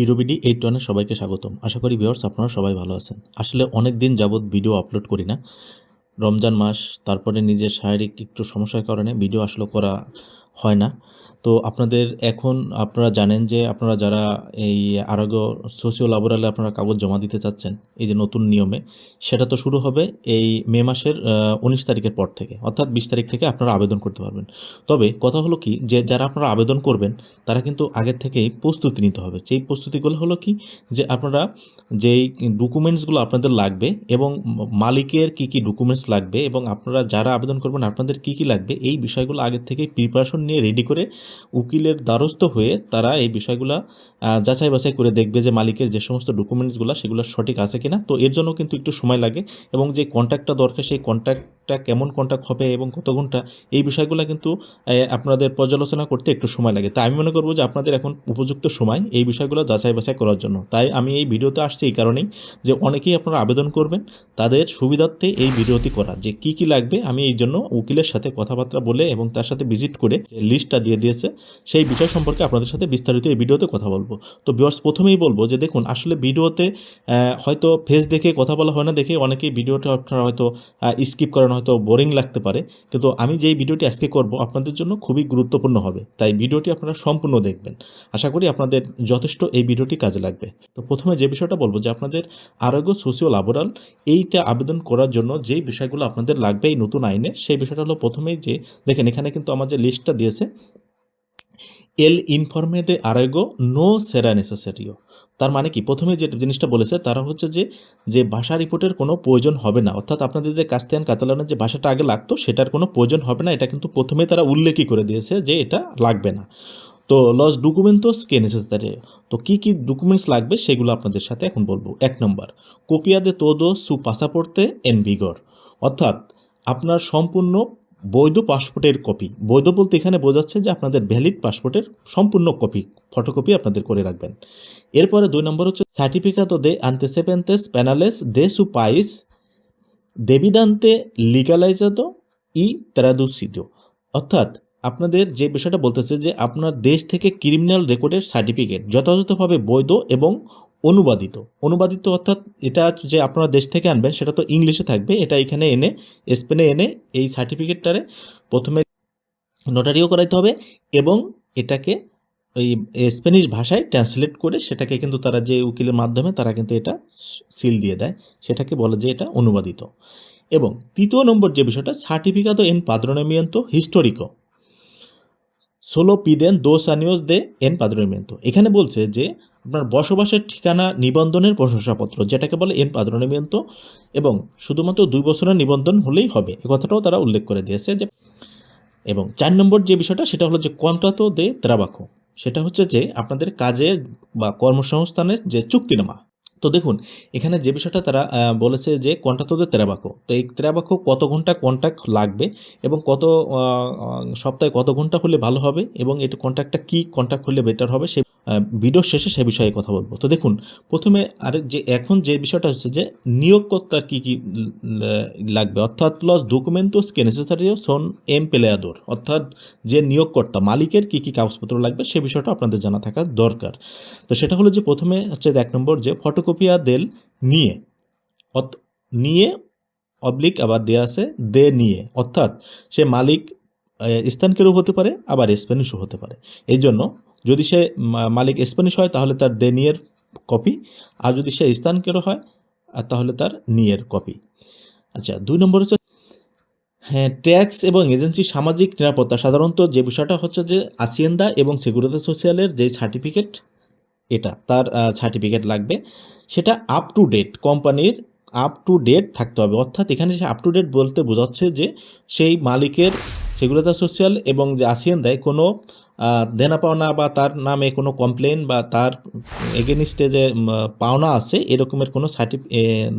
ইউরোবিডি eight ওয়ানে সবাইকে স্বাগতম। আশা করি ভিওর্স আপনারা সবাই ভালো আছেন। আসলে অনেক দিন যাবৎ ভিডিও আপলোড করি না। রমজান মাস, তারপরে নিজের শারীরিক একটু সমস্যার কারণে ভিডিও আসলে করা হয় না। তো আপনাদের এখন আপনারা জানেন যে আপনারা যারা এই আরোগ্য সোশিও লাবোরালে আপনারা কাগজ জমা দিতে চাচ্ছেন, এই যে নতুন নিয়মে, সেটা তো শুরু হবে এই মে মাসের উনিশ তারিখের পর থেকে, অর্থাৎ বিশ তারিখ থেকে আপনারা আবেদন করতে পারবেন। তবে কথা হলো কি যে যারা আপনারা আবেদন করবেন, তারা কিন্তু আগের থেকেই প্রস্তুতি নিতে হবে। সেই প্রস্তুতিগুলো হলো কি যে আপনারা যেই ডকুমেন্টসগুলো আপনাদের লাগবে এবং মালিকের কি কি ডকুমেন্টস লাগবে এবং আপনারা যারা আবেদন করবেন আপনাদের কি কি লাগবে, এই বিষয়গুলো আগের থেকেই প্রিপারেশন নিয়ে রেডি করে উকিলের দ্বারস্থ হয়ে তারা এই বিষয়গুলো যাচাই বাছাই করে দেখবে যে মালিকের যে সমস্ত ডকুমেন্টসগুলো সেগুলো সঠিক আছে কিনা। তো এর জন্য কিন্তু একটু সময় লাগে এবং যে কন্ট্যাক্টটা দরকার, সেই কন্ট্যাক্টটা কেমন কন্ট্যাক্ট হবে এবং কত ঘণ্টা, এই বিষয়গুলো কিন্তু আপনাদের পর্যালোচনা করতে একটু সময় লাগে। তাই আমি মনে করব যে আপনাদের এখন উপযুক্ত সময় এই বিষয়গুলো যাচাই বাছাই করার জন্য। তাই আমি এই ভিডিওতে আসছি এই কারণেই যে অনেকেই আপনারা আবেদন করবেন, তাদের সুবিধার্থে এই ভিডিওটি করা। যে কি কি লাগবে আমি এই জন্য উকিলের সাথে কথাবার্তা বলে এবং তার সাথে ভিজিট করে যে লিস্টটা দিয়ে দিয়েছে, সেই বিষয় সম্পর্কে আপনাদের সাথে বিস্তারিত এই ভিডিওতে কথা বলব। তো বিয়ার্স প্রথমেই বলব যে দেখুন, আসলে ভিডিওতে হয়তো ফেস দেখে কথা বলা হয় না, দেখে অনেকেই ভিডিওটা আপনারা হয়তো স্কিপ করেন হয়তো বোরিং লাগতে পারে, কিন্তু আমি যেই ভিডিওটি আজকে করব আপনাদের জন্য খুবই গুরুত্বপূর্ণ হবে। তাই ভিডিওটি আপনারা সম্পূর্ণ দেখবেন। আশা করি আপনাদের যথেষ্ট এই ভিডিওটি কাজে লাগবে। তো প্রথমে যে বিষয়টা বলব যে আপনাদের আরোগ্য সোশিও লাবোরাল এইটা আবেদন করার জন্য যেই বিষয়গুলো আপনাদের লাগবে এই নতুন আইনে, সেই বিষয়টা হলো প্রথমেই যে, দেখেন এখানে কিন্তু আমার যে লিস্টটা দিয়েছে এল ইনফর্মে দে আরোগ্য নো সেরা নেসেসারিও তার মানে কি? প্রথমে যে জিনিসটা বলেছে, তারা হচ্ছে যে যে ভাষা রিপোর্টের কোনো প্রয়োজন হবে না। অর্থাৎ আপনাদের যে কাস্তিয়ান, কাতালানের যে ভাষাটা আগে লাগতো, সেটার কোনো প্রয়োজন হবে না। এটা কিন্তু প্রথমে তারা উল্লেখই করে দিয়েছে যে এটা লাগবে না। তো লস ডকুমেন্ট ডকুমেন্টস কে নেসেসারি তো কী কী ডকুমেন্টস লাগবে সেগুলো আপনাদের সাথে এখন বলব। এক নম্বর কোপিয়া দে তোদো সু পাসাপোর্তে এন বিগর অর্থাৎ, আপনার সম্পূর্ণ বৈধ পাসপোর্টের কপি বৈধ বলতে এখানে বোঝাচ্ছে যে আপনাদের ভ্যালিড পাসপোর্টের সম্পূর্ণ কপি ফটোকপি আপনাদের করে রাখবেন। এরপরে দুই নম্বর হচ্ছে সার্টিফিকাতো দে আন্তেসেপেন্তেস প্যানালেস দে সু পাইস দেবিদান্তে লিগালাইজাদো ই তেরাদুসিদো অর্থাৎ আপনাদের যে বিষয়টা বলতেছে যে আপনার দেশ থেকে ক্রিমিনাল রেকর্ডের সার্টিফিকেট যথাযথভাবে বৈধ এবং অনুবাদিত। অনুবাদিত অর্থাৎ এটা যে আপনারা দেশ থেকে আনবেন, সেটা তো ইংলিশে থাকবে। এটা এখানে এনে, স্পেনে এনে, এই সার্টিফিকেটটারে প্রথমে নোটারিও করাইতে হবে এবং এটাকে ওই স্প্যানিশ ভাষায় ট্রান্সলেট করে সেটাকে কিন্তু তারা যে উকিলের মাধ্যমে তারা কিন্তু এটা সিল দিয়ে দেয়। সেটাকে বলে যে এটা অনুবাদিত। এবং তৃতীয় নম্বর যে বিষয়টা, সার্টিফিকাতো এন পাদ্রনমিয়ন্ত হিস্টোরিকো। সোলো পিদেন দোস আনিওস দে এন পাদ্রনমিয়ন্ত এখানে বলছে যে, আপনার বসবাসের ঠিকানা নিবন্ধনের প্রশংসাপত্র, যেটাকে বলে এন পাদ্রনমিয়ন্ত এবং শুধুমাত্র দুই বছরের নিবন্ধন হলেই হবে। এ কথাটাও তারা উল্লেখ করে দিয়েছে যে, এবং চার নম্বর যে বিষয়টা, সেটা হলো যে কন্ট্রাতো দে ত্রাবাকো সেটা হচ্ছে যে, আপনাদের কাজের বা কর্মসংস্থানের যে চুক্তিনামা তো দেখুন, এখানে যে বিষয়টা তারা বলেছে যে কন্ট্রাক্টদের তেরাবাক্য তো এই তেরাবাক্য কত ঘণ্টা কন্ট্রাক্ট লাগবে এবং কত সপ্তাহে কত ঘণ্টা হলে ভালো হবে এবং এটা কন্ট্রাক্টটা কী কন্ট্রাক্ট হলে বেটার হবে সে আহ, ভিডিওর শেষে সে বিষয়ে কথা বলব। তো দেখুন প্রথমে আর যে এখন যে বিষয়টা হচ্ছে যে নিয়োগকর্তার কী কী লাগবে? অর্থাৎ লস ডকুমেন্টোস কে নেসেসারিও সন এম পেলেয়াদোর অর্থাৎ যে নিয়োগকর্তা মালিকের কী কী কাগজপত্র লাগবে সে বিষয়টা আপনাদের জানা থাকা দরকার। তো সেটা হলো যে প্রথমে হচ্ছে এক নম্বর যে ফটোকপিয়া দেল নিয়ে নিয়ে অবলিক আবার দেয়া আছে দে নিয়ে অর্থাৎ সে মালিক স্থানকেরও হতে পারে আবার স্প্যানিশও হতে পারে। এই জন্য যদি সে মালিক স্প্যানিশ হয়, তাহলে তার দে নিয়ের কপি। আর যদি সে স্থানকেরও হয় আর তাহলে তার নিয়ের কপি। আচ্ছা দুই নম্বর হচ্ছে হ্যাঁ ট্যাক্স এবং এজেন্সি সামাজিক নিরাপত্তা। সাধারণত যে বিষয়টা হচ্ছে যে আসিয়েন্দা এবং সিকিউরিটি সোশিয়ালের যে সার্টিফিকেট, এটা তার সার্টিফিকেট লাগবে। সেটা আপ টু ডেট কোম্পানির আপ টু ডেট থাকতে হবে। অর্থাৎ এখানে সে আপ টু ডেট বলতে বোঝাচ্ছে যে, সেই মালিকের সেগুরিতা সোশ্যাল এবং যে আসিয়ান দেয় কোনো দেনা পাওনা বা তার নামে কোনো কমপ্লেন বা তার এগেনিস্টে যে পাওনা আছে, এরকমের কোনো সার্টি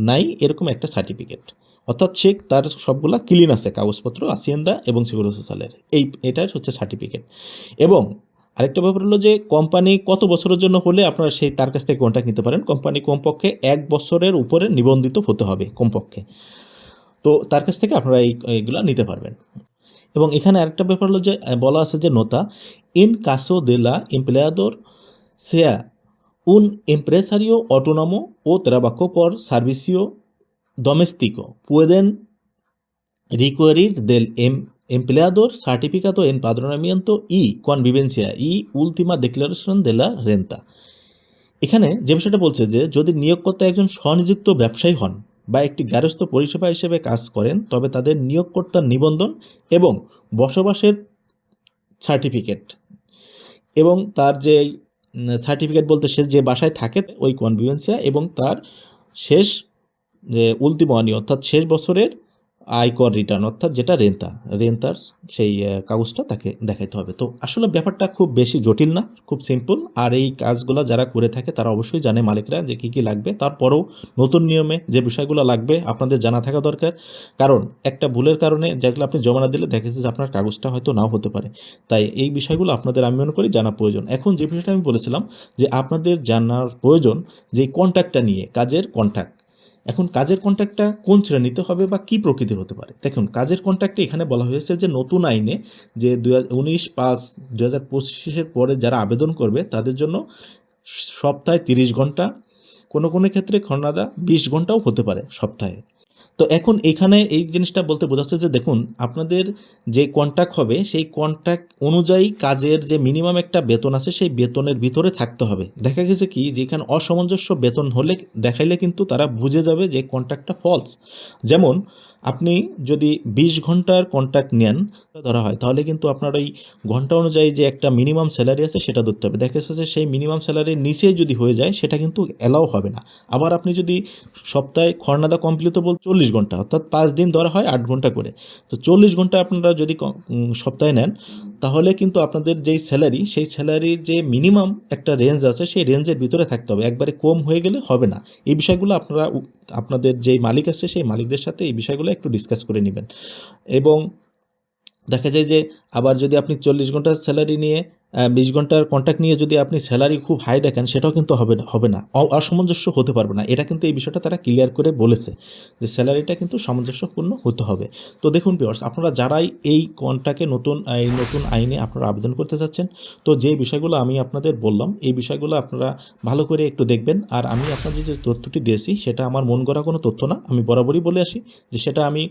নাই, এরকম একটা সার্টিফিকেট অর্থাৎ সে তার সবগুলা ক্লিন আছে, কাগজপত্র আসিয়েন্দা এবং সিকিউরিটি সোশ্যালের এই, এটার হচ্ছে সার্টিফিকেট এবং আরেকটা ব্যাপার হলো যে কোম্পানি কত বছরের জন্য হলে আপনারা সেই, তার কাছ থেকে কন্ট্যাক্ট নিতে পারেন? কোম্পানি কমপক্ষে এক বছরের উপরে নিবন্ধিত হতে হবে, কমপক্ষে। তো তার কাছ থেকে আপনারা এই, এইগুলো নিতে পারবেন। এবং এখানে আরেকটা ব্যাপার হলো যে বলা আছে যে নোতা, ইন কাসো দেলা এমপ্লয়াদোর সেয়া উন এম্প্রেসারিও অটোনামো ও তেরাবাক্য পর সার্ভিসিও ডোমেস্টিকো পুয়েদেন রিকোয়ারির দেল এম, এমপ্লয়াদোর সার্টিফিকাতো এন পাদ্রনামিয়ন্ত ই কন কনভিভেন্সিয়া ই উলতিমা ডিক্লারেশন দেলা রেন্তা। এখানে যে বিষয়টা বলছে যে, যদি নিয়োগকর্তা একজন স্বনিযুক্ত ব্যবসায়ী হন বা একটি গ্যারস্থ পরিষেবা হিসেবে কাজ করেন, তবে তাদের নিয়োগকর্তার নিবন্ধন এবং বসবাসের সার্টিফিকেট এবং তার যে সার্টিফিকেট বলতে সে যে বাসায় থাকে ওই কনভিভেন্সিয়া এবং তার শেষ, যে, উল্টিমানি অর্থাৎ শেষ বছরের আয়কর রিটার্ন অর্থাৎ যেটা রেন্তা, রেন্তার সেই কাগজটা তাকে দেখাইতে হবে। তো আসলে ব্যাপারটা খুব বেশি জটিল না, খুব সিম্পল আর এই কাজগুলো যারা করে থাকে, তারা অবশ্যই জানে মালিকরা যে কী কী লাগবে। তারপরেও নতুন নিয়মে যে বিষয়গুলো লাগবে, আপনাদের জানা থাকা দরকার। কারণ একটা ভুলের কারণে যেগুলো আপনি জমা না দিলে দেখেছে যে আপনার কাগজটা হয়তো নাও হতে পারে। তাই এই বিষয়গুলো আপনাদের আমি মনে করি জানা প্রয়োজন। এখন যে বিষয়টা আমি বলেছিলাম যে আপনাদের জানার প্রয়োজন যে কন্ট্যাক্টটা নিয়ে, কাজের কন্ট্যাক্ট এখন কাজের কন্ট্রাক্টটা কোন শ্রেণীতে হবে বা কি প্রকৃতির হতে পারে? দেখুন, কাজের কন্ট্রাক্টে এখানে বলা হয়েছে যে নতুন আইনে যে দুই উনিশ পাঁচ দু হাজার পরে যারা আবেদন করবে, তাদের জন্য সপ্তাহে তিরিশ ঘণ্টা, কোনো কোনো ক্ষেত্রে খরনাদা বিশ ঘন্টাও হতে পারে সপ্তাহে। তো এখন এখানে এই জিনিসটা বলতে বোঝাচ্ছে যে দেখুন, আপনাদের যে কন্ট্রাক্ট হবে, সেই কন্ট্রাক্ট অনুযায়ী কাজের যে মিনিমাম একটা বেতন আছে, সেই বেতনের ভিতরে থাকতে হবে। দেখা গেছে কি, যে এখানে অসামঞ্জস্য বেতন হলে দেখাইলে কিন্তু তারা বুঝে যাবে যে কন্ট্রাক্টটা ফলস যেমন, আপনি যদি বিশ ঘণ্টার কন্ট্রাক্ট নেন ধরা হয়, তাহলে কিন্তু আপনার ওই ঘণ্টা অনুযায়ী যে একটা মিনিমাম স্যালারি আছে, সেটা ধরতে হবে। দেখা যাচ্ছে সেই মিনিমাম স্যালারির নিচে যদি হয়ে যায়, সেটা কিন্তু অ্যালাও হবে না। আবার আপনি যদি সপ্তাহে খরনাদা কমপ্লিটেবল চল্লিশ ঘণ্টা, অর্থাৎ পাঁচ দিন ধরা হয় আট ঘণ্টা করে। তো চল্লিশ ঘণ্টা আপনারা যদি সপ্তাহে নেন, তাহলে কিন্তু আপনাদের যেই স্যালারি সেই স্যালারির যে মিনিমাম একটা রেঞ্জ আছে, সেই রেঞ্জের ভিতরে থাকতে হবে। একবারে কম হয়ে গেলে হবে না। এই বিষয়গুলো আপনারা আপনাদের যেই মালিক আছে, সেই মালিকদের সাথে এই বিষয়গুলো একটু ডিসকাস করে নেবেন। এবং দেখা যায় যে, আবার যদি আপনি চল্লিশ ঘণ্টার স্যালারি নিয়ে বিশ ঘণ্টার কন্ট্যাক্ট নিয়ে যদি আপনি স্যালারি খুব হাই দেখেন, সেটাও কিন্তু হবে না হবে না। অসামঞ্জস্য হতে পারবে না। এটা কিন্তু এই বিষয়টা তারা ক্লিয়ার করে বলেছে যে স্যালারিটা কিন্তু সামঞ্জস্যপূর্ণ হতে হবে। তো দেখুন পিওর্স আপনারা যারাই এই কন্ট্রাক্টে নতুন এই নতুন আইনে আপনারা আবেদন করতে চাচ্ছেন তো যে বিষয়গুলো আমি আপনাদের বললাম, এই বিষয়গুলো আপনারা ভালো করে একটু দেখবেন। আর আমি আপনাদের যে তথ্যটি দিয়েছি, সেটা আমার মন গড়া কোনো তথ্য না। আমি বরাবরই বলে আসি যে সেটা আমি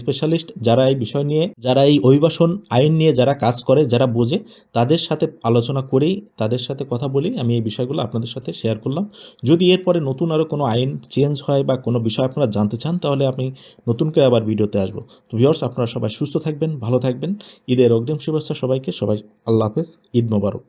স্পেশালিস্ট যারা এই বিষয় নিয়ে, যারা এই অভিবাসন আইন নিয়ে যারা কাজ করে, যারা বোঝে, তাদের সাথে আলোচনা করেই তাদের সাথে কথা বলি আমি এই বিষয়গুলো আপনাদের সাথে শেয়ার করলাম। যদি এরপরে নতুন আরও কোনো আইন চেঞ্জ হয় বা কোনো বিষয় আপনারা জানতে চান, তাহলে আমি নতুন করে আবার ভিডিওতে আসব। তো ভিওর্স আপনারা সবাই সুস্থ থাকবেন, ভালো থাকবেন। ঈদের অগ্রিম শুভেচ্ছা সবাইকে। সবাই আল্লাহ হাফেজ। ঈদ মোবারক।